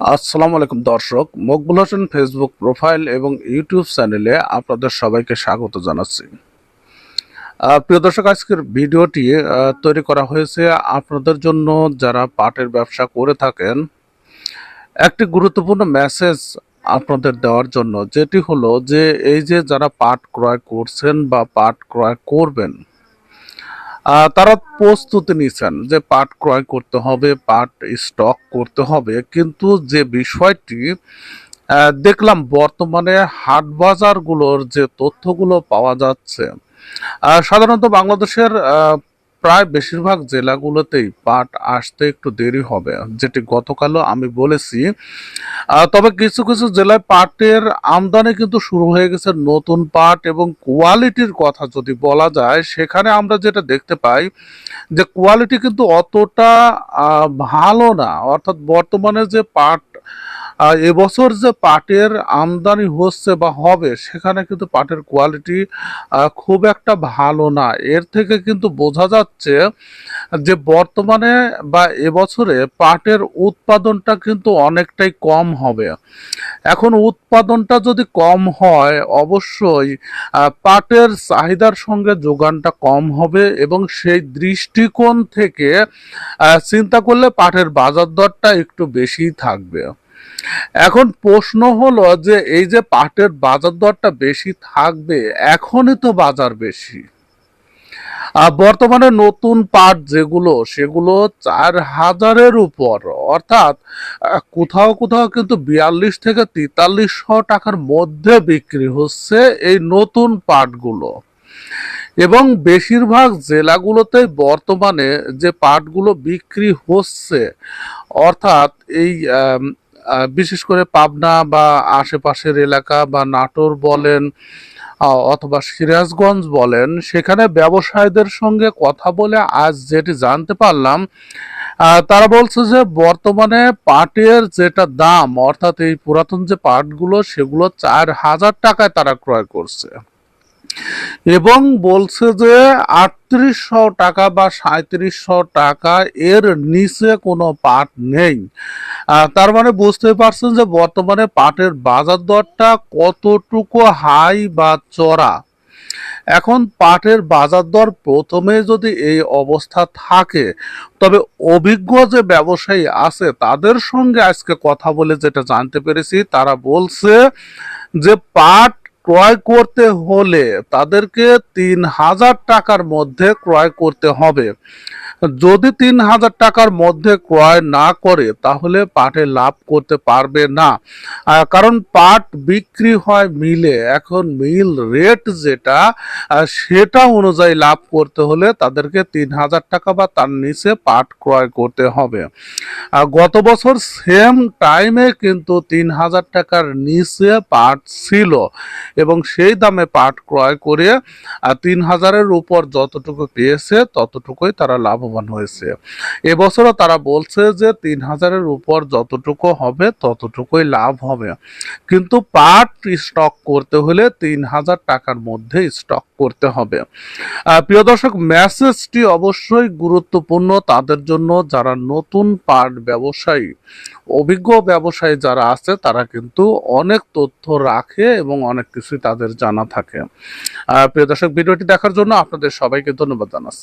আসসালামু আলাইকুম দর্শক, মকবুল হোসেন ফেসবুক প্রোফাইল এবং ইউটিউব চ্যানেলে আপনাদের সবাইকে স্বাগত জানাচ্ছি। প্রিয় দর্শক, আজকের ভিডিওটি তৈরি করা হয়েছে আপনাদের জন্য যারা পাটের ব্যবসা করে থাকেন। একটি গুরুত্বপূর্ণ মেসেজ আপনাদের দেওয়ার জন্য, যেটি হলো যে, এই যে যারা পাট ক্রয় করছেন বা পাট ক্রয় করবেন তারা প্রস্তুতি নিচ্ছেন যে পাট ক্রয় করতে হবে, পাট স্টক করতে হবে। কিন্তু যে বিষয়টি দেখলাম বর্তমানে হাট বাজারগুলোর যে তথ্যগুলো পাওয়া যাচ্ছে সাধারণত বাংলাদেশের প্রায় বেশিরভাগ জেলাগুলোতেই পাট আসতে একটু দেরি হবে, যেটি গতকালও আমি বলেছি। তবে কিছু কিছু জেলায় পাটের আমদানি কিন্তু শুরু হয়ে গেছে নতুন পাট এবং কোয়ালিটির কথা যদি বলা যায়, সেখানে আমরা যেটা দেখতে পাই যে কোয়ালিটি কিন্তু অতটা ভালো না। অর্থাৎ বর্তমানে যে পাট এবছর যে পাটের আমদানি হচ্ছে বা হবে, সেখানে কিন্তু পাটের কোয়ালিটি খুব একটা ভালো না। এর থেকে কিন্তু বোঝা যাচ্ছে যে বর্তমানে বা এবছরে পাটের উৎপাদনটা কিন্তু অনেকটাই কম হবে। এখন উৎপাদনটা যদি কম হয়, অবশ্যই পাটের চাহিদার সঙ্গে যোগানটা কম হবে এবং সেই দৃষ্টিকোণ থেকে চিন্তা করলে পাটের বাজার দরটা একটু বেশিই থাকবে। এখন প্রশ্ন হলো যে এই যে পাটের বাজার দরটা বেশি থাকবে, এখনই তো বাজার বেশি। বর্তমানে নতুন পাট যেগুলো, সেগুলো চার হাজারের উপর। অর্থাৎ কোথাও কোথাও কিন্তু বিয়াল্লিশ থেকে তেতাল্লিশশো টাকার মধ্যে বিক্রি হচ্ছে এই নতুন পাটগুলো। এবং বেশিরভাগ জেলাগুলোতে বর্তমানে যে পাটগুলো বিক্রি হচ্ছে, অর্থাৎ এই বিশেষ করে পাবনা বা আশেপাশের এলাকা বা নাটোর বলেন অথবা সিরাজগঞ্জ বলেন, সেখানে ব্যবসায়ীদের সঙ্গে কথা বলে আজ যেটি জানতে পারলাম তারা বলছে যে বর্তমানে পাটের যেটা দাম, অর্থাৎ এই পুরাতন যে পাটগুলো, সেগুলো চার হাজার টাকায় তারা ক্রয় করছে। এবং বলছে যে আটত্রিশশো টাকা বা সাঁত্রিশশো টাকা এর নিচে কোনো পাট নেই। তার মানে বুঝতে পারছেন যে বর্তমানে পাটের বাজার দরটা কতটুকু হাই বা চড়া এখন পাটের বাজার দর প্রথমে যদি এই অবস্থা থাকে, তবে অভিজ্ঞ যে ব্যবসায়ী আছে তাদের সঙ্গে আজকে কথা বলে যেটা জানতে পেরেছি, তারা বলছে যে পাট ক্রয় করতে হলে তাদেরকে তিন হাজার টাকার মধ্যে ক্রয় করতে হবে। যদি তিন হাজার টাকার মধ্যে ক্রয় না করে, তাহলে পাটে লাভ করতে পারবে না। কারণ পাট বিক্রি হয় মিলে। এখন মিল রেট যেটা সেটা অনুযায়ী লাভ করতে হলে তাদেরকে তিন হাজার টাকা বা তার নিচে পাট ক্রয় করতে হবে। গত বছর সেম টাইমে কিন্তু তিন হাজার টাকার নিচে পাট ছিল। এবং সেই দামে পাট ক্রয় করে তিন হাজারের উপর যতটুকু পেয়েছে, ততটুকুই তারা লাভবান হয়েছে। এবছরও তারা বলছে যে, তিন হাজারের উপর যতটুকু হবে, ততটুকুই লাভ হবে। কিন্তু পাট স্টক করতে হলে তিন হাজার টাকার মধ্যে স্টক করতে হবে। প্রিয় দর্শক মেসেজটি অবশ্যই গুরুত্বপূর্ণ তাদের জন্য। যারা নতুন পাট ব্যবসায়ী, অভিজ্ঞ ব্যবসায়ী যারা আছে, তারা কিন্তু অনেক তথ্য রাখে এবং অনেক কিছুই তাদের জানা থাকে। প্রিয় দর্শক ভিডিওটি দেখার জন্য আপনাদের সবাইকে ধন্যবাদ জানাচ্ছি।